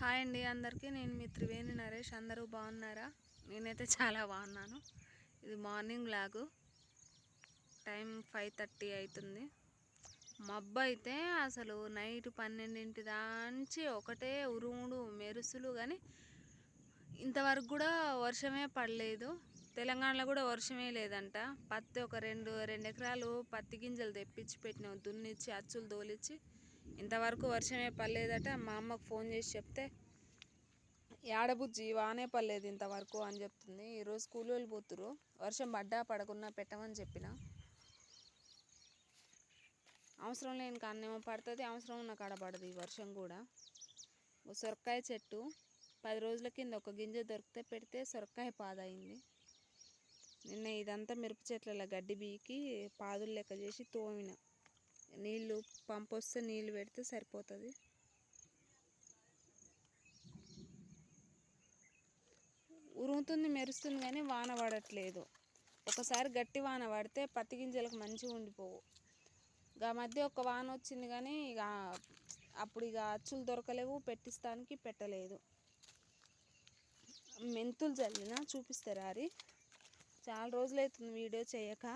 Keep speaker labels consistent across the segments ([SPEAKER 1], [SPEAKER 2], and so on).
[SPEAKER 1] Hi అండి అందరికీ నేను మీ త్రివేణి నరేష్. అందరూ బాగున్నారా? నేనైతే చాలా బాగున్నాను. ఇది మార్నింగ్ లాగు టైం ఫైవ్ థర్టీ అవుతుంది మబ్బు అయితే అసలు నైట్ పన్నెండింటి దాంచి ఒకటే ఉరుముడు మెరుసులు కానీ ఇంతవరకు కూడా వర్షమే పడలేదు. తెలంగాణలో కూడా వర్షమే లేదంట. పత్తి ఒక రెండు రెండు ఎకరాలు పత్తి గింజలు తెప్పించి పెట్టినాం. దున్నిచ్చి అచ్చులు తోలిచ్చి ఇంతవరకు వర్షమే పడలేదట. మా అమ్మకు ఫోన్ చేసి చెప్తే ఏడబుజ్జి వానే పడలేదు ఇంతవరకు అని చెప్తుంది. ఈరోజు స్కూల్ వెళ్ళిపోతురు వర్షం పడ్డా పడకున్నా పెట్టమని చెప్పిన. అవసరం లేని కాన్నేమో పడుతుంది అవసరం ఉన్న కాడ పడదు ఈ వర్షం కూడా. ఓ సొరకాయ చెట్టు పది రోజుల కింద ఒక గింజ దొరికితే పెడితే సొరకాయ పాదయింది నిన్న ఇదంతా మిరప చెట్ల గడ్డి బీకి పాదులు లెక్క చేసి తోమిన. నీళ్ళు పంప్ వస్తే నీళ్ళు పెడితే సరిపోతుంది. ఉరుగుతుంది మెరుస్తుంది కానీ వాన పడట్లేదు. ఒకసారి గట్టి వాన పడితే పత్తి గింజలకు మంచిగా ఉండిపోవు. ఇక మధ్య ఒక వాన వచ్చింది కానీ ఇక అప్పుడు ఇక అచ్చులు దొరకలేవు పెట్టిస్తానికి పెట్టలేదు. మెంతులు చల్లిన చూపిస్తారు అది చాలా రోజులు అవుతుంది వీడియో చేయక.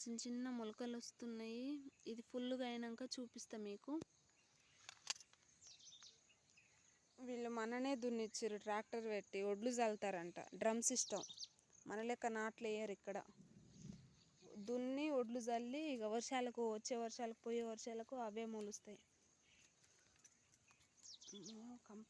[SPEAKER 1] చిన్న చిన్న మొలకలు వస్తున్నాయి ఇది ఫుల్గా అయినాక చూపిస్తా మీకు. వీళ్ళు మననే దున్నిచ్చారు ట్రాక్టర్ పెట్టి. ఒడ్లు చల్లుతారంట డ్రమ్ సిస్టమ్ మన లెక్క నాట్లు వేయరు ఇక్కడ. దున్ని ఒడ్లు చల్లి ఇక వర్షాలకు వచ్చే వర్షాలకు పోయే వర్షాలకు అవే మొలుస్తాయి. కంప